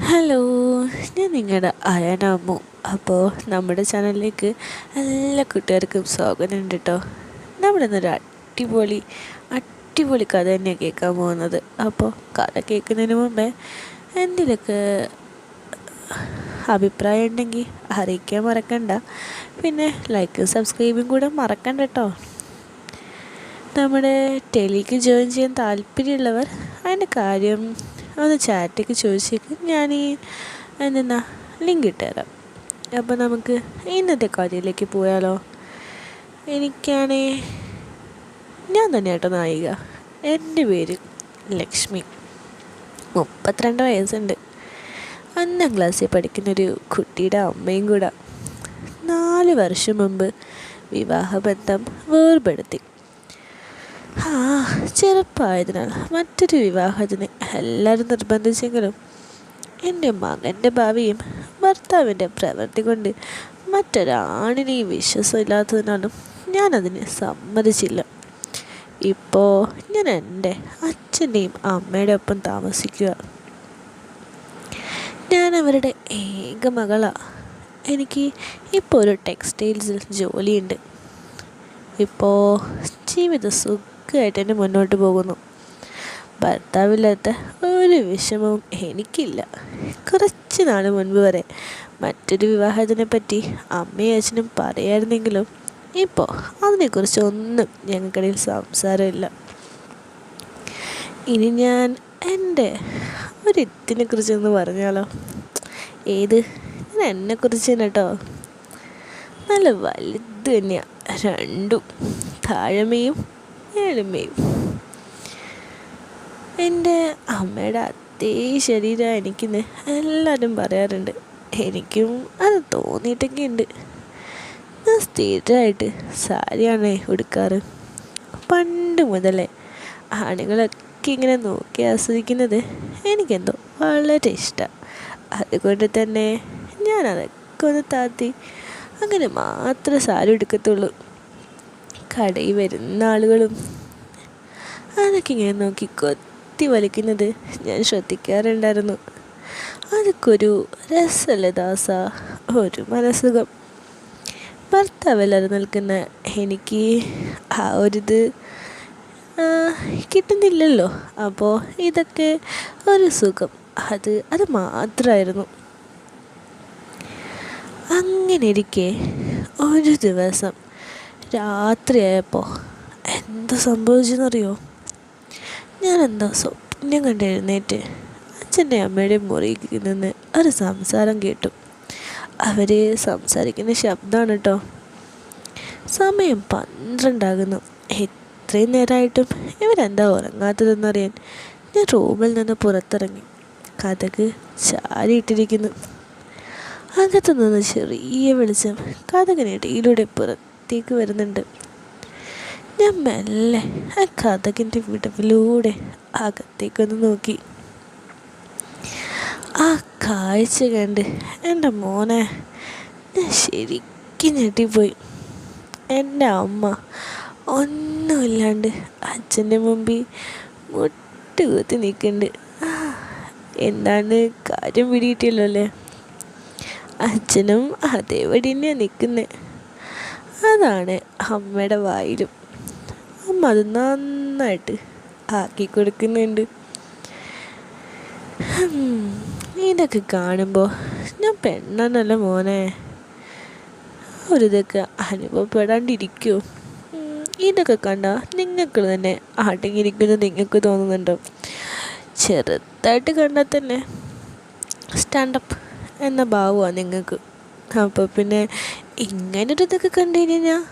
Hello ഞാൻ നിങ്ങളുടെ അയനാമു അപ്പോൾ നമ്മുടെ ചാനലിലേക്ക് എല്ലാ കൂട്ടുകാർക്കും സ്വാഗതം കേട്ടോ നമ്മുടെ ഇന്നൊരു അടിപൊളി അടിപൊളി കഥ തന്നെയാണ് കേൾക്കാൻ പോകുന്നത്. അപ്പോൾ കഥ കേൾക്കുന്നതിന് മുമ്പേ എന്തിനൊക്കെ അഭിപ്രായം ഉണ്ടെങ്കിൽ അറിയിക്കാൻ മറക്കണ്ട. പിന്നെ ലൈക്കും സബ്സ്ക്രൈബും കൂടെ മറക്കണ്ട കേട്ടോ നമ്മുടെ ടെലിക്ക് ജോയിൻ ചെയ്യാൻ താല്പര്യമുള്ളവർ അതിന്റെ കാര്യം ഒന്ന് ചാറ്റൊക്കെ ചോദിച്ചേക്ക് ഞാൻ ഈ എന്തെന്നാ ലിങ്ക് ഇട്ടുതരാം അപ്പോൾ നമുക്ക് ഇന്നത്തെ കാര്യത്തിലേക്ക് പോയാലോ? എനിക്കാണേ ഞാൻ തന്നെ കേട്ടോ നായിക. എന്റെ പേര് ലക്ഷ്മി. മുപ്പത്തിരണ്ട് വയസ്സുണ്ട്. ഒന്നാം ക്ലാസ്സിൽ പഠിക്കുന്നൊരു കുട്ടിയുടെ അമ്മയും കൂടെ. നാല് വർഷം മുമ്പ് വിവാഹബന്ധം വേർപെടുത്തി. ആ ചെറുപ്പമായതിനാൽ മറ്റൊരു വിവാഹത്തിന് എല്ലാവരും നിർബന്ധിച്ചെങ്കിലും എന്റെ മകന്റെ ഭാവിയും ഭർത്താവിന്റെ പ്രവൃത്തി കൊണ്ട് മറ്റൊരാണിനെയും വിശ്വാസമില്ലാത്തതിനാലും ഞാനതിന് സമ്മതിച്ചില്ല. ഇപ്പോൾ ഞാൻ എന്റെ അച്ഛന്റെയും അമ്മയുടെ ഒപ്പം താമസിക്കുക. ഞാൻ അവരുടെ ഏക മകളാണ് എനിക്ക് ഇപ്പോൾ ഒരു ടെക്സ്റ്റൈൽസിൽ ജോലിയുണ്ട്. ഇപ്പോൾ ജീവിത സുഖമായിട്ട് തന്നെ മുന്നോട്ട് പോകുന്നു. ഭർത്താവില്ലാത്ത ഒരു വിഷമവും എനിക്കില്ല. കുറച്ച് നാൾ മുൻപ് വരെ മറ്റൊരു വിവാഹത്തിനെ പറ്റി അമ്മയും അച്ഛനും പറയായിരുന്നെങ്കിലും ഇപ്പോൾ അതിനെക്കുറിച്ച് ഒന്നും ഞങ്ങൾക്കിടയിൽ സംസാരമില്ല. ഇനി ഞാൻ എന്റെ ഒരിത്തിനെ കുറിച്ചൊന്ന് പറഞ്ഞാലോ? ഏത്? ഞാൻ എന്നെക്കുറിച്ച് തന്നെ കേട്ടോ നല്ല വലുത് തന്നെയാണ് രണ്ടും താഴമയും എളിമയും എന്റെ അമ്മയുടെ അതേ ശരീരം എനിക്കിന്ന് എല്ലാവരും പറയാറുണ്ട്. എനിക്കും അത് തോന്നിയിട്ടൊക്കെ ഉണ്ട് ഞാൻ സ്ഥിരമായിട്ട് സാരിയാണ് ഉടുക്കാറ്. പണ്ട് മുതലേ ആണുങ്ങളൊക്കെ ഇങ്ങനെ നോക്കി ആസ്വദിക്കുന്നത് എനിക്കെന്തോ വളരെ ഇഷ്ടമാണ് അതുകൊണ്ട് തന്നെ ഞാൻ അതൊക്കെ ഒന്ന് താത്തി. അങ്ങനെ മാത്രമേ സാരി എടുക്കത്തുള്ളൂ കടയിൽ വരുന്ന ആളുകളും അതൊക്കെ ഇങ്ങനെ നോക്കി കൊത്തി വലിക്കുന്നത് ഞാൻ ശ്രദ്ധിക്കാറുണ്ടായിരുന്നു. അതൊക്കെ ഒരു രസമല്ലേ ദാസ? ഒരു മനസ്സുഖം. ഭർത്താവല്ലാതെ നിൽക്കുന്ന എനിക്ക് ആ ഒരിത് കിട്ടുന്നില്ലല്ലോ. അപ്പോൾ ഇതൊക്കെ ഒരു സുഖം. അത് അത് മാത്രമായിരുന്നു. അങ്ങനെ ഇരിക്കെ ഒരു ദിവസം രാത്രിയായപ്പോൾ എന്താ സംഭവിച്ചെന്നറിയോ? ഞാൻ എന്താ സ്വപ്നം കണ്ട് എഴുന്നേറ്റ് അച്ഛന്റെ അമ്മയുടെ മുറിയിൽ നിന്ന് ഒരു സംസാരം കേട്ടു. അവർ സംസാരിക്കുന്ന ശബ്ദമാണ് കേട്ടോ സമയം പന്ത്രണ്ടാകുന്നു. ഇത്രയും നേരമായിട്ടും ഇവരെന്താ ഉറങ്ങാത്തതെന്നറിയാൻ ഞാൻ റൂമിൽ നിന്ന് പുറത്തിറങ്ങി. കഥക് ചാരിയിട്ടിരിക്കുന്നു. അകത്തു നിന്ന് ചെറിയ വെളിച്ചം കഥകിനിടയിലൂടെ പുറത്തേക്ക് വരുന്നുണ്ട്. ഞാൻ മെല്ലെ ആ കഥകിന്റെ വിടവിലൂടെ അകത്തേക്കൊന്ന് നോക്കി. ആ കാഴ്ച കണ്ട് എന്റെ മോനെ ഞാൻ ശരിക്കും ഞെട്ടിപ്പോയി. എന്റെ അമ്മ ഒന്നുമില്ലാണ്ട് അച്ഛന്റെ മുമ്പിൽ മുട്ടുകുത്തി നിൽക്കുന്നുണ്ട്. എന്താണ് കാര്യം പിടിയിട്ടില്ലല്ലേ അച്ഛനും അതേപടി തന്നെയാണ് നിൽക്കുന്നത് അതാണ് അമ്മയുടെ വായിലും. അമ്മ അത് നന്നായിട്ട് ആക്കി കൊടുക്കുന്നുണ്ട്. ഇതൊക്കെ കാണുമ്പോൾ ഞാൻ പെണ്ണെന്നല്ല മോനെ. ഒരു ഒരിതൊക്കെ അനുഭവപ്പെടാണ്ടിരിക്കുമോ ഇതൊക്കെ കണ്ടാൽ നിങ്ങൾക്ക് തന്നെ അടങ്ങിയിരിക്കുന്നു നിങ്ങൾക്ക് തോന്നുന്നുണ്ടോ? ചെറുതായിട്ട് കണ്ടാൽ തന്നെ. സ്റ്റാൻഡപ്പ് എന്ന ഭാവമാണ് നിങ്ങൾക്ക്. അപ്പോൾ പിന്നെ ഇങ്ങനൊരു ഇതൊക്കെ കണ്ടു കഴിഞ്ഞാൽ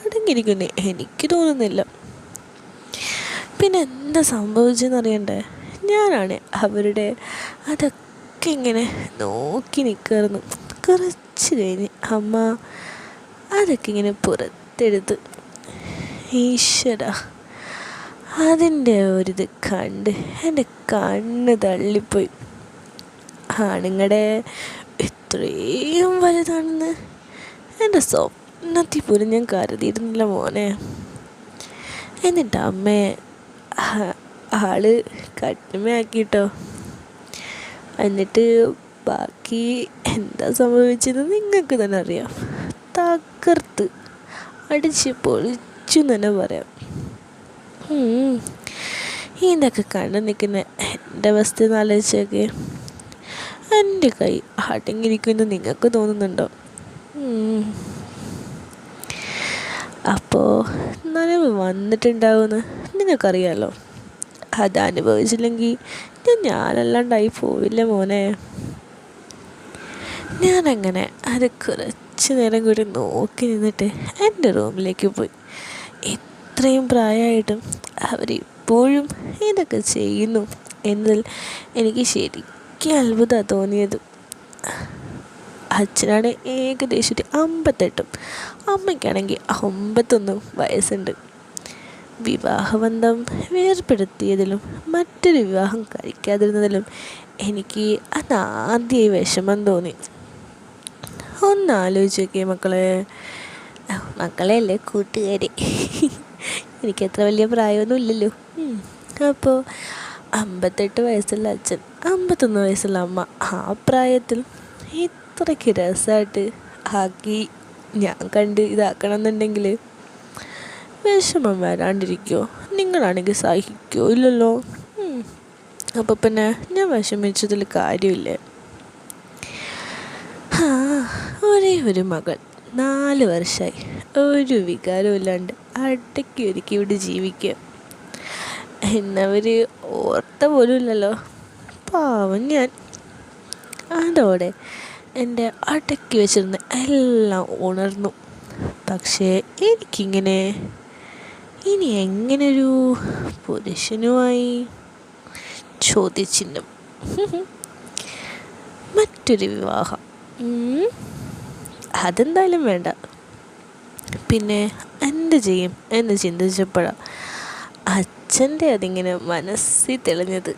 അടങ്ങിയിരിക്കുന്നേ എനിക്ക് തോന്നുന്നില്ല. പിന്നെ എന്താ സംഭവിച്ചെന്ന് അറിയണ്ടേ? ഞാനാണ് അവരുടെ അതൊക്കെ ഇങ്ങനെ നോക്കി നിൽക്കായിരുന്നു കുറച്ച് കഴിഞ്ഞ് അമ്മ അതൊക്കെ ഇങ്ങനെ പുറത്തെടുത്ത് ഈശ്വര അതിന്റെ ഒരിത് കണ്ട് എന്റെ കണ്ണ് തള്ളിപ്പോയി. ആണുങ്ങളുടെ ഇത്രയും വലുതാണെന്ന് എന്റെ സ്വപ്നത്തിൽ പോലും ഞാൻ കരുതിയിരുന്നില്ല മോനെ. എന്നിട്ട് അമ്മയെ ആൾ കട്ടിമയാക്കിട്ടോ എന്നിട്ട് ബാക്കി എന്താ സംഭവിച്ചത് നിങ്ങൾക്ക് തന്നെ അറിയാം. തകർത്ത് അടിച്ച് പൊളിച്ചു തന്നെ പറയാം. ഇതൊക്കെ കണ്ടു നിൽക്കുന്ന എന്റെ അവസ്ഥ എന്നാലോചിച്ചൊക്കെ എന്റെ കൈ അടങ്ങിയിരിക്കുമെന്ന് നിങ്ങൾക്ക് തോന്നുന്നുണ്ടോ? അപ്പോൾ നനവ് വന്നിട്ടുണ്ടാവുമെന്ന് നിങ്ങൾക്കറിയാമല്ലോ അത് അനുഭവിച്ചില്ലെങ്കിൽ ഞാൻ ഞാനല്ലാണ്ടായി പോവില്ല മോനെ. ഞാനങ്ങനെ അത് കുറച്ച് നേരം കൂടി നോക്കി നിന്നിട്ട് എന്റെ റൂമിലേക്ക് പോയി. ഇത്രയും പ്രായമായിട്ടും അവരിപ്പോഴും ഇതൊക്കെ ചെയ്യുന്നു എന്നതിൽ എനിക്ക് ശരിക്കും അത്ഭുതമാണ് തോന്നിയത്. അച്ഛനാണ് ഏകദേശം ഒരു അമ്പത്തെട്ടും. അമ്മയ്ക്കാണെങ്കിൽ അമ്പത്തൊന്നും വയസ്സുണ്ട്. വിവാഹബന്ധം വേർപ്പെടുത്തിയതിലും മറ്റൊരു വിവാഹം കഴിക്കാതിരുന്നതിലും എനിക്ക് അതാദ്യമായി വിഷമം തോന്നി. ഒന്ന് ആലോചിച്ചൊക്കെ മക്കളെ. മക്കളെ അല്ലേ കൂട്ടുകാരെ? എനിക്ക് അത്ര വലിയ പ്രായമൊന്നും ഇല്ലല്ലോ. അപ്പോൾ അമ്പത്തെട്ട് വയസ്സുള്ള അച്ഛൻ അമ്പത്തൊന്ന് വയസ്സുള്ള അമ്മ ആ പ്രായത്തിൽ അത്രയ്ക്ക് രസമായിട്ട് ആക്കി ഞാൻ കണ്ട് ഇതാക്കണം എന്നുണ്ടെങ്കിൽ വിഷമം വരാണ്ടിരിക്കുമോ നിങ്ങളാണെങ്കിൽ സഹിക്കുമോ ഇല്ലല്ലോ അപ്പോൾ പിന്നെ ഞാൻ വിഷമിച്ചതിൽ കാര്യമില്ലേ. ആ ഒരേ ഒരു മകൾ നാല് വർഷമായി ഒരു വികാരമില്ലാണ്ട് അടക്കി ഒരുക്കി ഇവിടെ ജീവിക്കുക എന്നവർ ഓർത്ത പോലും ഇല്ലല്ലോ പാവം ഞാൻ. അതോടെ എന്റെ അടക്കി വെച്ചിരുന്ന എല്ലാം ഉണർന്നു. പക്ഷേ എനിക്കിങ്ങനെ ഇനി എങ്ങനൊരു പുരുഷനുമായി ചോദ്യചിഹ്നം മറ്റൊരു വിവാഹം. അതെന്തായാലും വേണ്ട. പിന്നെ എന്ത് ചെയ്യും എന്ന് ചിന്തിച്ചപ്പോഴാണ് അച്ഛന്റെ അതിങ്ങനെ മനസ്സിൽ തെളിഞ്ഞത്.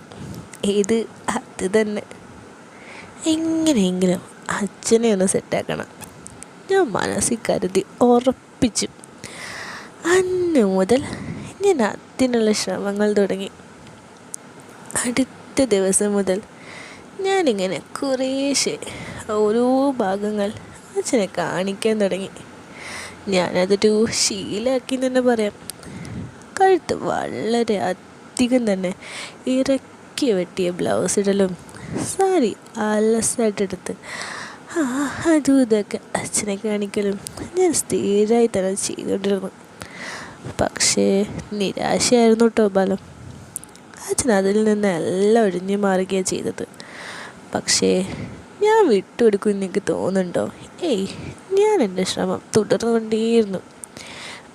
ഇത് അത് തന്നെ. എങ്ങനെയെങ്കിലും അച്ഛനെ ഒന്ന് സെറ്റാക്കണം ഞാൻ മനസ്സിൽ കരുതി ഉറപ്പിച്ചു. അന്ന് മുതൽ ഞാൻ അതിനുള്ള ശ്രമങ്ങൾ തുടങ്ങി. അടുത്ത ദിവസം മുതൽ ഞാനിങ്ങനെ കുറേശ്ശെ ഓരോ ഭാഗങ്ങൾ അച്ഛനെ കാണിക്കാൻ തുടങ്ങി. ഞാനതൊരു ശീലമാക്കി തന്നെ പറയാം. കഴുത്ത് വളരെ അധികം തന്നെ ഇറക്കി വെട്ടിയ ബ്ലൗസ് ഇടലും സാരി അലസായിട്ടെടുത്ത് അതും ഇതൊക്കെ അച്ഛനെ കാണിക്കലും. ഞാൻ സ്ഥിരമായി തന്നെ ചെയ്തുകൊണ്ടിരുന്നു. പക്ഷേ നിരാശയായിരുന്നു കേട്ടോ ബലം അച്ഛൻ അതിൽ നിന്ന് എല്ലാം ഒഴിഞ്ഞു മാറുകയാണ് ചെയ്തത്. പക്ഷേ ഞാൻ വിട്ടുകൊടുക്കും എനിക്ക് തോന്നുന്നുണ്ടോ? ഏയ് ഞാൻ എന്റെ ശ്രമം തുടർന്നുകൊണ്ടേയിരുന്നു.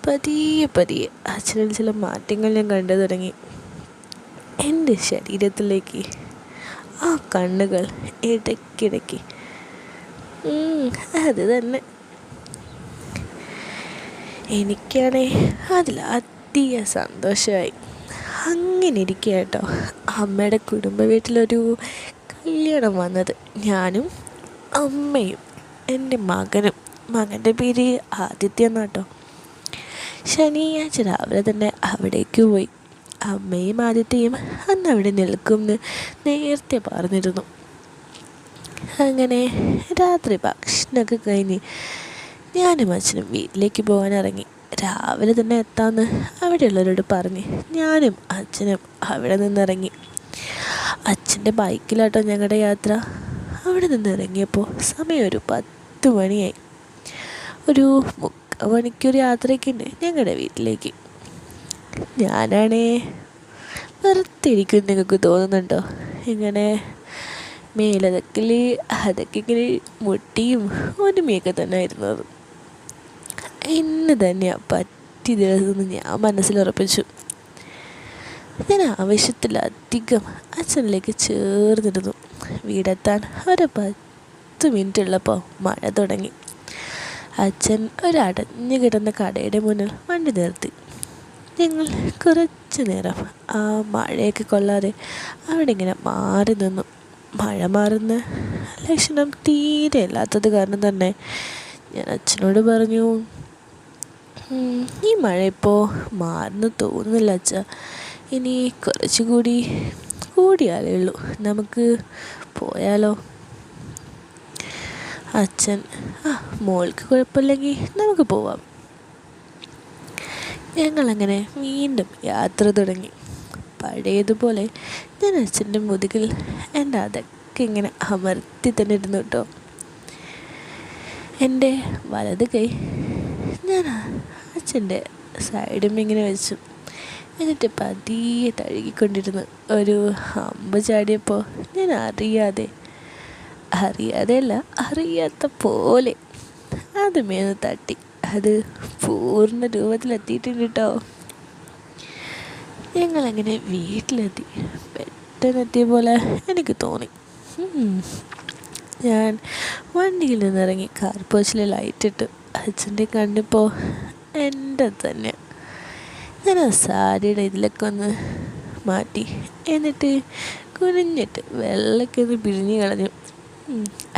പതിയെ പതിയെ അച്ഛനിൽ ചില മാറ്റങ്ങൾ ഞാൻ കണ്ടു തുടങ്ങി. എന്റെ ശരീരത്തിലേക്ക് ആ കണ്ണുകൾ ഇടയ്ക്കിടയ്ക്ക് അത് തന്നെ. എനിക്കാണേ അതിൽ അധിക സന്തോഷമായി. അങ്ങനെ ഇരിക്കുക കേട്ടോ. അമ്മയുടെ കുടുംബ വീട്ടിലൊരു കല്യാണം വന്നത്. ഞാനും അമ്മയും എന്റെ മകനും. മകന്റെ പേര് ആദിത്യ എന്നാട്ടോ ശനിയാഴ്ച രാവിലെ തന്നെ അവിടേക്ക് പോയി. അമ്മയും ആദിത്യയും അന്ന് അവിടെ നിൽക്കുമെന്ന് നേരത്തെ പറഞ്ഞിരുന്നു. അങ്ങനെ രാത്രി ഭക്ഷണമൊക്കെ കഴിഞ്ഞ് ഞാനും അച്ഛനും വീട്ടിലേക്ക് പോകാൻ ഇറങ്ങി രാവിലെ തന്നെ എത്താമെന്ന് അവിടെയുള്ളവരോട് പറഞ്ഞ് ഞാനും അച്ഛനും അവിടെ നിന്നിറങ്ങി. അച്ഛന്റെ ബൈക്കിലാട്ടോ ഞങ്ങളുടെ യാത്ര. അവിടെ നിന്ന് ഇറങ്ങിയപ്പോൾ സമയം ഒരു പത്ത് മണിയായി. ഒരു മുക്കാൽ മണിക്കൂർ യാത്രയ്ക്കുണ്ട് ഞങ്ങളുടെ വീട്ടിലേക്ക്. ഞാനാണേ വെറുതെ ഇരിക്കും നിങ്ങൾക്ക് തോന്നുന്നുണ്ടോ? ഇങ്ങനെ മേലതൊക്കിൽ അതൊക്കെ ഇങ്ങനെ മുട്ടിയും ഒരുമയൊക്കെ തന്നെ ആയിരുന്നത് ഇന്ന് തന്നെയാണ് പറ്റിയ ദിവസം ഞാൻ മനസ്സിലുറപ്പിച്ചു. ഞാൻ ആവശ്യത്തിലധികം അച്ഛനിലേക്ക് ചേർന്നിരുന്നു. വീടെത്താൻ ഒരു പത്ത് മിനിറ്റ് ഉള്ളപ്പോൾ മഴ തുടങ്ങി. അച്ഛൻ ഒരടഞ്ഞു കിടന്ന കടയുടെ മുന്നിൽ വണ്ടി നിർത്തി. ഞങ്ങൾ കുറച്ച് നേരം ആ മഴയൊക്കെ കൊള്ളാതെ അവിടെ ഇങ്ങനെ മാറി നിന്നു. മഴ മാറുന്ന. ലക്ഷണം തീരെ ഇല്ലാത്തത് കാരണം തന്നെ ഞാൻ അച്ഛനോട് പറഞ്ഞു ഈ മഴ ഇപ്പോൾ മാറുന്നു തോന്നുന്നില്ല അച്ഛ. ഇനി കുറച്ചുകൂടി കൂടിയാലേ ഉള്ളൂ. നമുക്ക് പോയാലോ? അച്ഛൻ ആ മോൾക്ക് കുഴപ്പമില്ലെങ്കിൽ നമുക്ക് പോവാം. ഞങ്ങളങ്ങനെ വീണ്ടും യാത്ര തുടങ്ങി. പഴയതുപോലെ ഞാൻ അച്ഛന്റെ മുതുകിൽ എന്റെ അതൊക്കെ ഇങ്ങനെ അമർത്തി തന്നെ ഇരുന്നു കേട്ടോ. എന്റെ വലത് കൈ ഞാൻ അച്ഛന്റെ സൈഡും ഇങ്ങനെ വെച്ചു. എന്നിട്ട് പതിയെ തഴുകിക്കൊണ്ടിരുന്നു. ഒരു അമ്പ് ചാടിയപ്പോൾ ഞാൻ അറിയാതെ അറിയാതെയല്ല അറിയാത്ത പോലെ അത് മേന്ന് തട്ടി. അത് പൂർണ രൂപത്തിലെത്തിയിട്ടുണ്ട് കേട്ടോ. ഞങ്ങളങ്ങനെ വീട്ടിലെത്തി. പെട്ടെന്നെത്തിയ പോലെ എനിക്ക് തോന്നി. ഞാൻ വണ്ടിയിൽ നിന്നിറങ്ങി കാർ പോച്ചിൽ ലൈറ്റിട്ട് അച്ഛന്റെ കണ്ടിപ്പോൾ എന്റെ തന്നെ. ഞാൻ ആ സാരിയുടെ ഇതിലൊക്കെ ഒന്ന് മാറ്റി. എന്നിട്ട് കുനിഞ്ഞിട്ട് വെള്ളമൊക്കെ ഒന്ന് പിഴിഞ്ഞ് കളഞ്ഞു.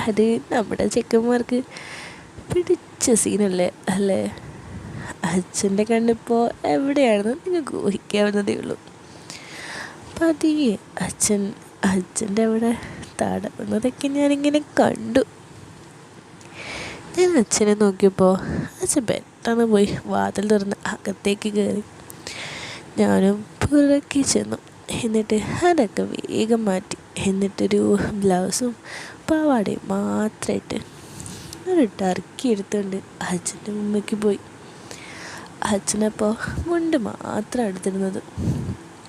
അത് നമ്മുടെ ചെക്കന്മാർക്ക് പിടിച്ച സീനല്ലേ അല്ലേ? അച്ഛന്റെ കണ്ണിപ്പോൾ എവിടെയാണെന്ന് നിങ്ങൾക്ക് ഊഹിക്കാവുന്നതേ ഉള്ളൂ. പതിയെ അച്ഛൻ അച്ഛന്റെ അവിടെ തടവുന്നതൊക്കെ ഞാനിങ്ങനെ കണ്ടു. ഞാൻ അച്ഛനെ നോക്കിയപ്പോൾ അച്ഛൻ പെട്ടെന്ന് പോയി വാതിൽ തുറന്ന് അകത്തേക്ക് കയറി. ഞാനും പുറക്കി ചെന്നു. എന്നിട്ട് അതൊക്കെ വേഗം മാറ്റി. എന്നിട്ടൊരു ബ്ലൗസും പാവാടയും മാത്രമായിട്ട് ഒരു ടർക്കി എടുത്തുകൊണ്ട് അച്ഛന്റെ മുമ്പേക്ക് പോയി. അച്ഛനപ്പോൾ മുണ്ട് മാത്രം എടുത്തിരുന്നത്.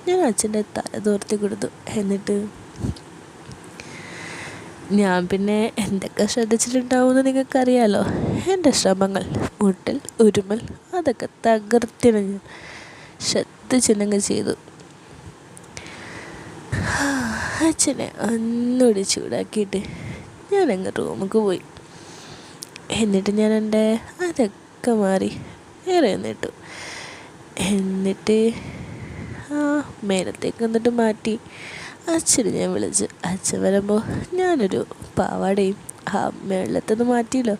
ഞാൻ അച്ഛന്റെ തല തോർത്തി കൊടുത്തു. എന്നിട്ട് ഞാൻ പിന്നെ എന്തൊക്കെ ശ്രദ്ധിച്ചിട്ടുണ്ടാവുമെന്ന് നിങ്ങൾക്കറിയാലോ? എന്റെ ശ്രമങ്ങൾ മുട്ടൽ ഉരുമൽ അതൊക്കെ തകർത്തിന ഞാൻ ശ്രദ്ധിച്ചിനങ്ങ് ചെയ്തു. അച്ഛനെ ഒന്നുകൂടി ചൂടാക്കിയിട്ട് ഞാനങ്ങ് റൂമിക്ക് പോയി. എന്നിട്ട് ഞാൻ എന്റെ അതൊക്കെ മാറി വേറെ നിന്നിട്ടു. എന്നിട്ട് ആ മേലത്തേക്ക് എന്നിട്ട് മാറ്റി. അച്ഛന് ഞാൻ വിളിച്ചു. അച്ഛൻ വരുമ്പോൾ ഞാനൊരു പാവാടയും ആ മേളത്തുനിന്ന് മാറ്റിയല്ലോ.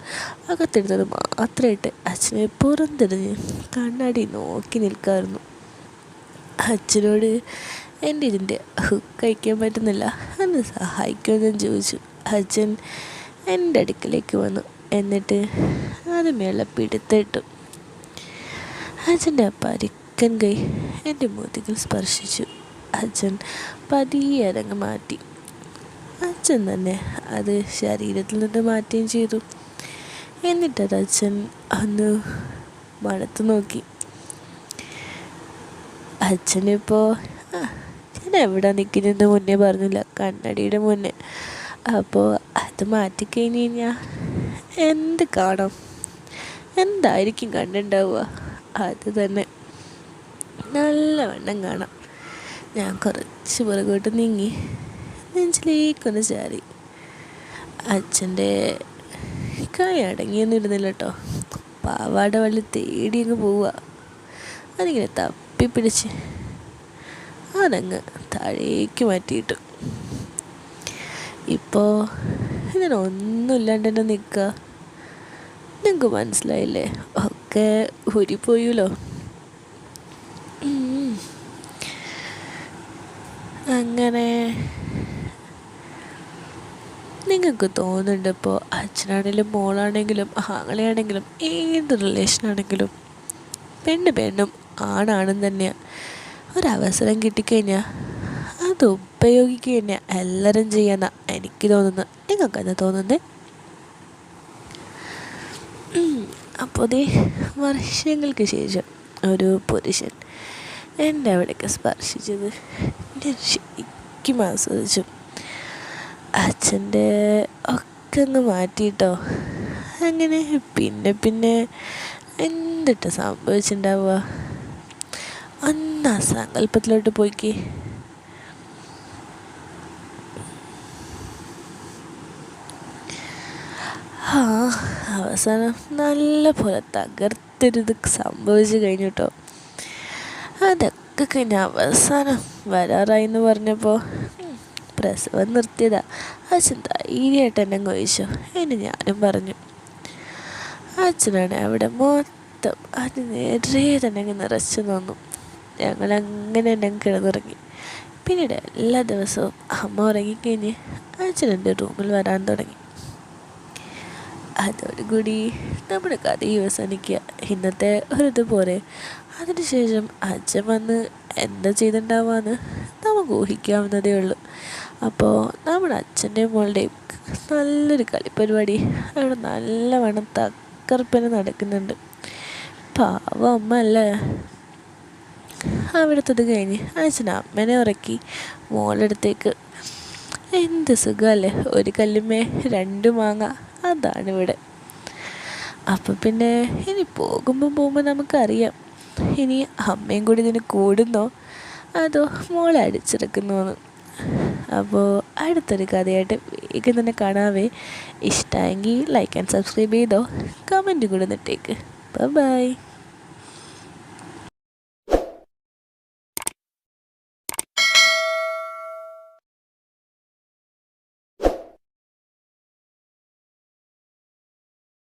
അകത്തെടുത്തത് മാത്രമായിട്ട് അച്ഛനെ പുറന്തിരിഞ്ഞ് കണ്ണാടി നോക്കി നിൽക്കാമായിരുന്നു അച്ഛനോട് എന്റെ ഇതിന്റെ കഴിക്കാൻ പറ്റുന്നില്ല. അന്ന് സഹായിക്കുമെന്ന് ഞാൻ ചോദിച്ചു. അച്ഛൻ എന്റെ അടുക്കലേക്ക് വന്നു. എന്നിട്ട് അത് മേള പിടുത്തിട്ടു അച്ഛന്റെ പരുക്കൻ കൈ എന്റെ മുതുകിൽ സ്പർശിച്ചു. അച്ഛൻ പതിയെ അരങ്ങ് മാറ്റി അച്ഛൻ തന്നെ അത് ശരീരത്തിൽ നിന്ന് മാറ്റുകയും ചെയ്തു. എന്നിട്ടത് അച്ഛൻ അന്ന് മണത്ത് നോക്കി. അച്ഛനിപ്പോൾ ഞാൻ എവിടെ നിൽക്കുന്നതെന്ന് മുന്നേ പറഞ്ഞില്ല. കണ്ണടിയുടെ മുന്നേ. അപ്പോൾ അത് മാറ്റിക്കഴിഞ്ഞ് കഴിഞ്ഞാൽ എന്ത് കാണാം? എന്തായിരിക്കും കണ്ടുണ്ടാവുക അത് തന്നെ. നല്ല വണ്ണം കാണാം. ഞാൻ കുറച്ച് പുറകോട്ട് നീങ്ങി. നെഞ്ചിലേക്കൊന്ന് ചാരി അച്ഛന്റെ കൈ അടങ്ങിയൊന്നും ഇരുന്നില്ല കേട്ടോ പാവാട വള്ളി തേടി അങ്ങ് പോവുക. അതിങ്ങനെ തപ്പിപ്പിടിച്ച് അതങ്ങ് താഴേക്ക് മാറ്റിയിട്ടു. ഇപ്പോൾ ഇതിനൊന്നുമില്ലാണ്ട് തന്നെ നിൽക്കുക. നിങ്ങൾക്ക് മനസ്സിലായില്ലേ? ഒക്കെ ഊരിപ്പോയല്ലോ. അങ്ങനെ നിങ്ങൾക്ക് തോന്നുന്നുണ്ട് ഇപ്പോൾ അച്ഛനാണെങ്കിലും മോളാണെങ്കിലും ആങ്ങളെയാണെങ്കിലും ഏത് റിലേഷനാണെങ്കിലും പെണ്ണ് പെണ്ണും ആണാണും തന്നെയാണ് ഒരവസരം കിട്ടിക്കഴിഞ്ഞാൽ അത് ഉപയോഗിക്കുക തന്നെയാണ് എല്ലാവരും ചെയ്യാന്ന എനിക്ക് തോന്നുന്നത്. നിങ്ങൾക്കത് തോന്നുന്നത് അപ്പോൾ അതേ വർഷങ്ങൾക്ക് ശേഷം ഒരു പുരുഷൻ എന്റെ അവിടേക്ക് സ്പർശിച്ചത് ഞാൻ ശരിക്കും ആസ്വദിച്ചു. അച്ഛന്റെ ഒക്കെ ഒന്ന് മാറ്റിയിട്ടോ അങ്ങനെ പിന്നെ പിന്നെ എന്തിട്ട് സംഭവിച്ചിട്ടുണ്ടാവുക ഒന്ന് ആ സങ്കല്പത്തിലോട്ട് പോയിക്കേ. ആ അവസാനം നല്ല പോലെ തകർത്തൊരിത് സംഭവിച്ചു കഴിഞ്ഞു കേട്ടോ അതൊക്കെ കഴിഞ്ഞ അവസാനം വരാറായി എന്ന് പറഞ്ഞപ്പോൾ പ്രസവം നിർത്തിയതാ. അച്ഛൻ ധൈര്യമായിട്ട് എന്നെ കൊഴിച്ചു എന്ന് ഞാനും പറഞ്ഞു. അച്ഛനാണ് അവിടെ മൊത്തം അത് നേരെ തന്നെ നിറച്ചു നിന്നു. ഞങ്ങൾ അങ്ങനെ തന്നെ കിടന്നിറങ്ങി. പിന്നീട് എല്ലാ ദിവസവും അമ്മ ഉറങ്ങിക്കഴിഞ്ഞ് അച്ഛൻ എന്റെ റൂമിൽ വരാൻ തുടങ്ങി. അതോടുകൂടി നമ്മുടെ കഥ അവസാനിക്കുക. ഇന്നത്തെ ഒരു പോരെ അതിനുശേഷം അച്ഛൻ വന്ന് എന്താ ചെയ്തിട്ടുണ്ടാവാന്ന് നമുക്ക് ഊഹിക്കാവുന്നതേ ഉള്ളൂ. അപ്പോൾ നമ്മുടെ അച്ഛന്റെയും മോളുടെയും നല്ലൊരു കളിപ്പരിപാടി. അവിടെ നല്ലവണ്ണം തക്കർപ്പന നടക്കുന്നുണ്ട്. പാവം അമ്മ അല്ലേ? അവിടുത്തത് കഴിഞ്ഞ് അച്ഛൻ അമ്മനെ ഉറക്കി മോളടുത്തേക്ക് എന്ത് സുഖമല്ലേ ഒരു കല്ലുമേ രണ്ട് മാങ്ങ. അതാണ് ഇവിടെ. അപ്പം പിന്നെ ഇനി പോകുമ്പോൾ പോകുമ്പോൾ നമുക്കറിയാം. ഇനി അമ്മയും കൂടി ഇതിന് കൂടുന്നോ? അതോ മോളെ അടിച്ചിറക്കുന്നോന്ന്? അപ്പോൾ അടുത്തൊരു കഥയായിട്ട് വേഗം തന്നെ കാണാവേ. ഇഷ്ടമെങ്കിൽ ലൈക്ക് ആൻഡ് സബ്സ്ക്രൈബ് ചെയ്തോ. കമന്റ് കൂടെ നിട്ടേക്ക് ബൈ